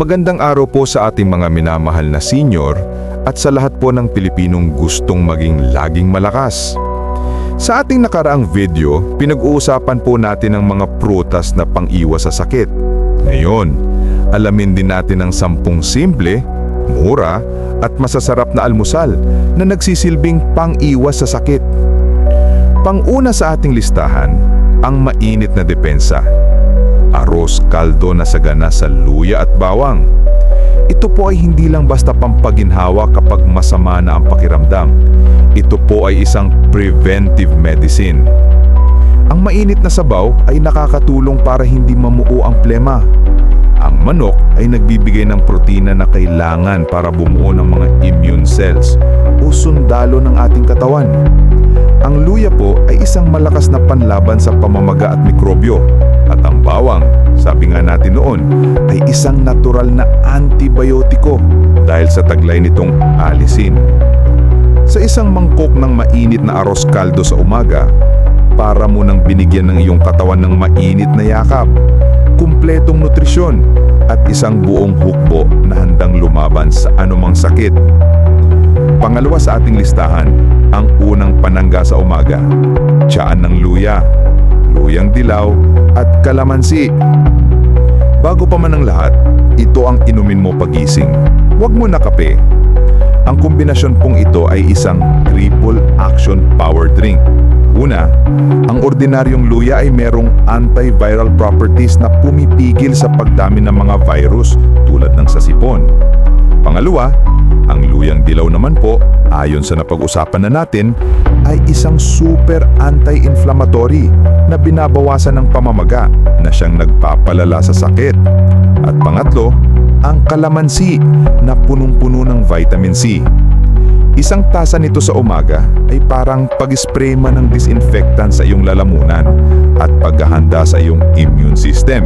Magandang araw po sa ating mga minamahal na senior at sa lahat po ng Pilipinong gustong maging laging malakas. Sa ating nakaraang video, pinag-uusapan po natin ang mga prutas na pang-iwas sa sakit. Ngayon, alamin din natin ang sampung simple, mura at masasarap na almusal na nagsisilbing pang-iwas sa sakit. Pang-una sa ating listahan, ang mainit na depensa. Aros kaldo na sagana sa luya at bawang. Ito po ay hindi lang basta pampaginhawa kapag masama na ang pakiramdam. Ito po ay isang preventive medicine. Ang mainit na sabaw ay nakakatulong para hindi mamuo ang plema. Ang manok ay nagbibigay ng protina na kailangan para bumuo ng mga immune cells o sundalo ng ating katawan. Ang luya po ay isang malakas na panlaban sa pamamaga at mikrobyo. At ang bawang, sabi nga natin noon, ay isang natural na antibiotiko dahil sa taglay nitong alisin. Sa isang mangkok ng mainit na aros kaldo sa umaga, para mo nang binigyan ng iyong katawan ng mainit na yakap, kumpletong nutrisyon, at isang buong hukbo na handang lumaban sa anumang sakit. Pangalawa sa ating listahan, umaga, tiyaan ng luya, luyang dilaw, at kalamansi. Bago pa man ang lahat, ito ang inumin mo pagising. Huwag mo na kape. Ang kombinasyon pong ito ay isang triple action power drink. Una, ang ordinaryong luya ay merong antiviral properties na pumipigil sa pagdami ng mga virus tulad ng sa sipon. Pangalawa, ang luyang dilaw naman po, ayon sa napag-usapan na natin, ay isang super anti-inflammatory na binabawasan ng pamamaga na siyang nagpapalala sa sakit. At pangatlo, ang kalamansi na punong-puno ng vitamin C. Isang tasa nito sa umaga ay parang pag-spray man ng disinfectant sa iyong lalamunan at paghahanda sa iyong immune system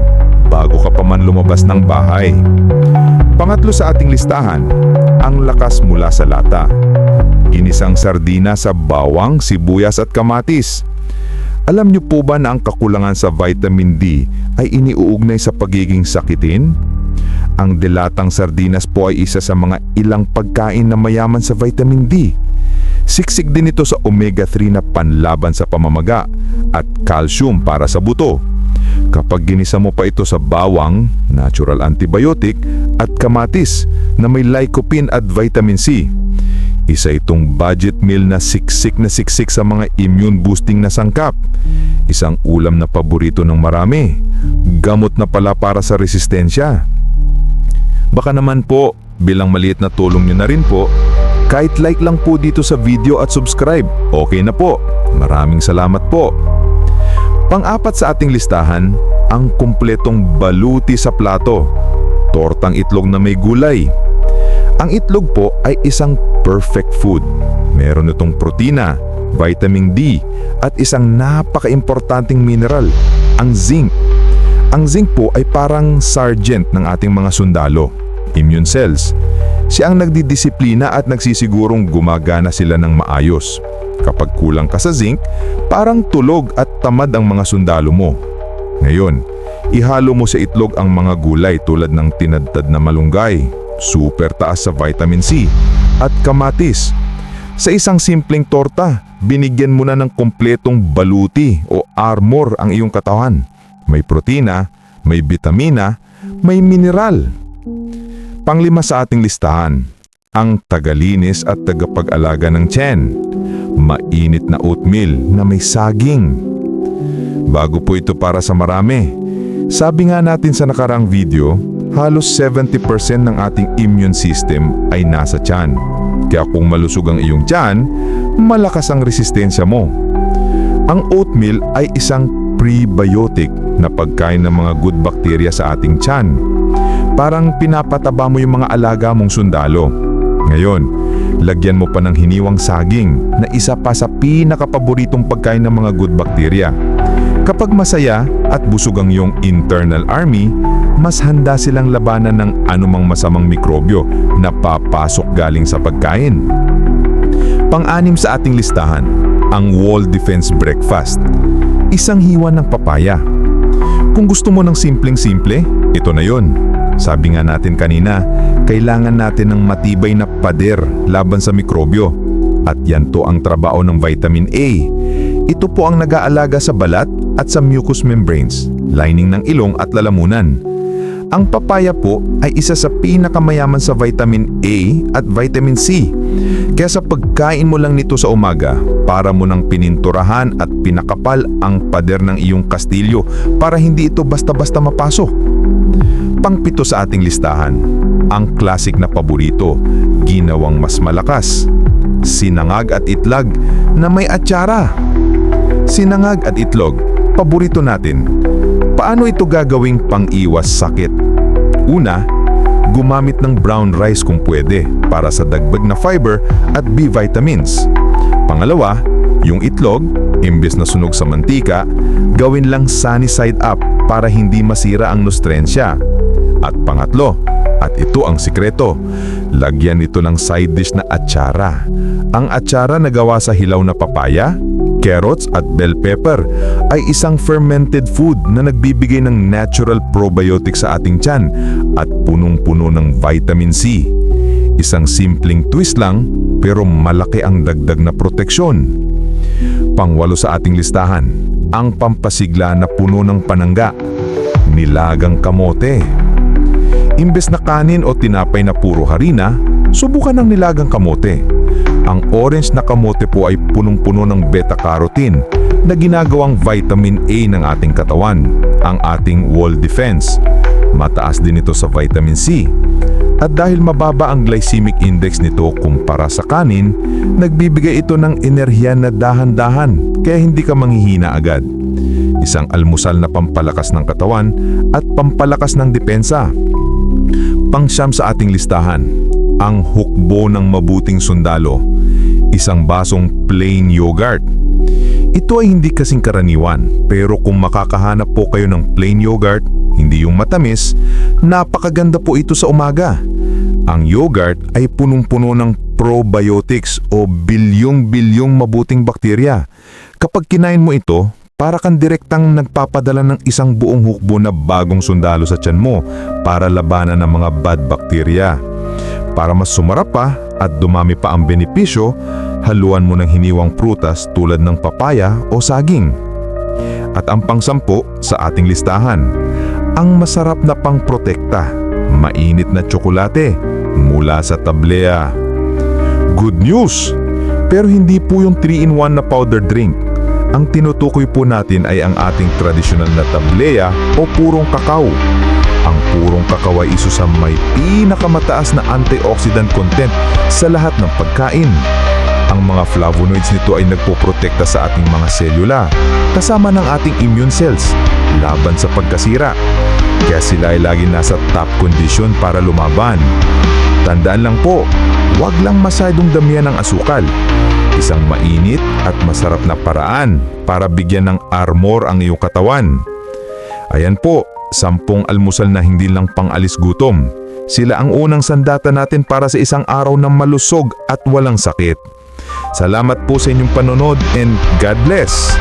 bago ka pa man lumabas ng bahay. Pangatlo sa ating listahan, ang lakas mula sa lata. Ginisang sardina sa bawang, sibuyas at kamatis. Alam niyo po ba na ang kakulangan sa vitamin D ay iniuugnay sa pagiging sakitin? Ang dilatang sardinas po ay isa sa mga ilang pagkain na mayaman sa vitamin D. Siksik din ito sa omega-3 na panlaban sa pamamaga at calcium para sa buto. Kapag ginisa mo pa ito sa bawang, natural antibiotic, at kamatis na may lycopene at vitamin C. Isa itong budget meal na siksik na siksik sa mga immune boosting na sangkap. Isang ulam na paborito ng marami. Gamot na pala para sa resistensya. Baka naman po, bilang maliit na tulong nyo na rin po, kahit like lang po dito sa video at subscribe, okay na po. Maraming salamat po. Pang-apat sa ating listahan, ang kumpletong baluti sa plato. Tortang itlog na may gulay. Ang itlog po ay isang perfect food. Meron itong protina, vitamin D, at isang napaka-importanting mineral, ang zinc. Ang zinc po ay parang sergeant ng ating mga sundalo, immune cells. Siya ang nagdidisiplina at nagsisigurong gumagana sila ng maayos. Kapag kulang ka sa zinc, parang tulog at tamad ang mga sundalo mo. Ngayon, ihalo mo sa itlog ang mga gulay tulad ng tinadtad na malunggay, super taas sa vitamin C, at kamatis. Sa isang simpleng torta, binigyan mo na ng kompletong baluti o armor ang iyong katawan. May protina, may vitamina, may mineral. Panglima sa ating listahan, ang tagalinis at tagapag-alaga ng tiyan. Mainit na oatmeal na may saging. Bago po ito para sa marami. Sabi nga natin sa nakarang video, halos 70% ng ating immune system ay nasa tiyan. Kaya kung malusog ang iyong tiyan, malakas ang resistensya mo. Ang oatmeal ay isang prebiotic na pagkain ng mga good bacteria sa ating tiyan. Parang pinapataba mo yung mga alaga mong sundalo. Ngayon, lagyan mo pa ng hiniwang saging na isa pa sa pinakapaboritong pagkain ng mga good bacteria. Kapag masaya at busog ang iyong internal army, mas handa silang labanan ng anumang masamang mikrobyo na papasok galing sa pagkain. Pang-anim sa ating listahan, ang Wall Defense Breakfast. Isang hiwa ng papaya. Kung gusto mo ng simpleng-simple, ito na yon. Sabi nga natin kanina, kailangan natin ng matibay na pader laban sa mikrobyo. At yan to ang trabaho ng vitamin A. Ito po ang nag-aalaga sa balat at sa mucous membranes, lining ng ilong at lalamunan. Ang papaya po ay isa sa pinakamayaman sa vitamin A at vitamin C. Kaya sa pagkain mo lang nito sa umaga, para mo nang pininturahan at pinakapal ang pader ng iyong kastilyo para hindi ito basta-basta mapasok. Pangpito sa ating listahan, ang classic na paborito, ginawang mas malakas. Sinangag at itlag na may atsara. Sinangag at itlog, paborito natin. Paano ito gagawing pang-iwas sakit? Una, gumamit ng brown rice kung pwede para sa dagdag na fiber at B vitamins. Pangalawa, yung itlog, imbes na sunog sa mantika, gawin lang sunny side up para hindi masira ang nustrensya. At pangatlo, at ito ang sikreto, lagyan ito ng side dish na atsara. Ang atsara na gawa sa hilaw na papaya, carrots at bell pepper ay isang fermented food na nagbibigay ng natural probiotic sa ating tiyan at punong-puno ng vitamin C. Isang simpleng twist lang pero malaki ang dagdag na proteksyon. Pangwalo sa ating listahan, ang pampasigla na puno ng panangga, nilagang kamote. Imbes na kanin o tinapay na puro harina, subukan ng nilagang kamote. Ang orange na kamote po ay punong-puno ng beta-carotene na ginagawang vitamin A ng ating katawan, ang ating wall defense. Mataas din ito sa vitamin C. At dahil mababa ang glycemic index nito kumpara sa kanin, nagbibigay ito ng enerhiya na dahan-dahan kaya hindi ka manghihina agad. Isang almusal na pampalakas ng katawan at pampalakas ng depensa. Pangsyam sa ating listahan, ang hukbo ng mabuting sundalo, isang basong plain yogurt. Ito ay hindi kasing karaniwan, pero kung makakahanap po kayo ng plain yogurt, hindi yung matamis, napakaganda po ito sa umaga. Ang yogurt ay punong-puno ng probiotics o bilyong-bilyong mabuting bakterya. Kapag kinain mo ito, para kang direktang nagpapadala ng isang buong hukbo na bagong sundalo sa tiyan mo para labanan ng mga bad bakterya. Para mas sumarap pa at dumami pa ang benepisyo, haluan mo ng hiniwang prutas tulad ng papaya o saging. At ang pangsampo sa ating listahan, ang masarap na pangprotekta, mainit na tsokolate mula sa tablea. Good news! Pero hindi po yung 3-in-1 na powder drink. Ang tinutukoy po natin ay ang ating tradisyonal na tablea o purong kakao. Ang purong kakao ay isa sa may pinakamataas na antioxidant content sa lahat ng pagkain. Ang mga flavonoids nito ay nagpoprotekta sa ating mga selula, kasama ng ating immune cells, laban sa pagkasira. Kaya sila ay lagi nasa top condition para lumaban. Tandaan lang po, huwag lang masyadong damihan ng asukal. Isang mainit at masarap na paraan para bigyan ng armor ang iyong katawan. Ayan po, sampung almusal na hindi lang pang-alis gutom. Sila ang unang sandata natin para sa isang araw na malusog at walang sakit. Salamat po sa inyong panonood and God bless!